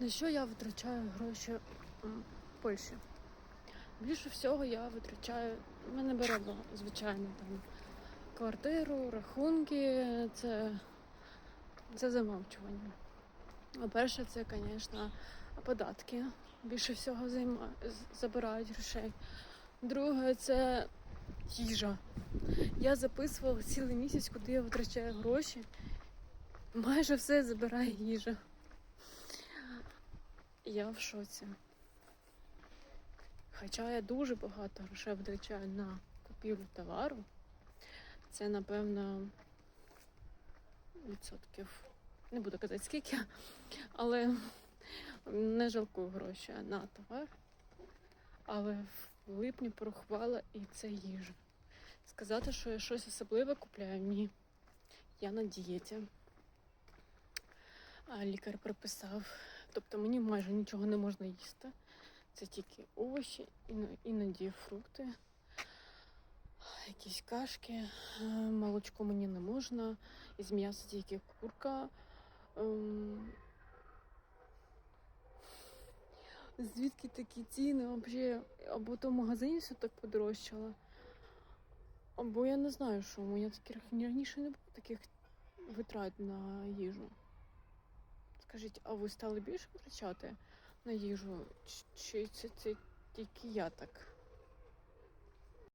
На що я витрачаю гроші в Польщі? Більше всього я витрачаю, ми не беремо, звичайно, там квартиру, рахунки, це, це замовчування. По-перше, це, звісно, податки. Більше всього займа... забирають грошей. Друге, це їжа. Я записувала цілий місяць, куди я витрачаю гроші. Майже все забирає їжа. Я в шоці. Хоча я дуже багато грошей витрачаю на купівлю товару, це, напевно, відсотків. Не буду казати скільки, але не жалкую гроші на товар. Але в липні порахувала і це їжа. Сказати, що я щось особливе купляю, ні. Я на дієті. А лікар приписав. Тобто мені майже нічого не можна їсти. Це тільки овочі, іноді фрукти, якісь кашки, е, молочко мені не можна, із м'яса тільки курка. Ем, Звідки такі ціни? Взагалі, або то в магазині все так подорожчало, або я не знаю, що у мене таких раніше не було таких витрат на їжу. Скажіть, а ви стали більше витрачати на їжу? Чи це, це тільки я так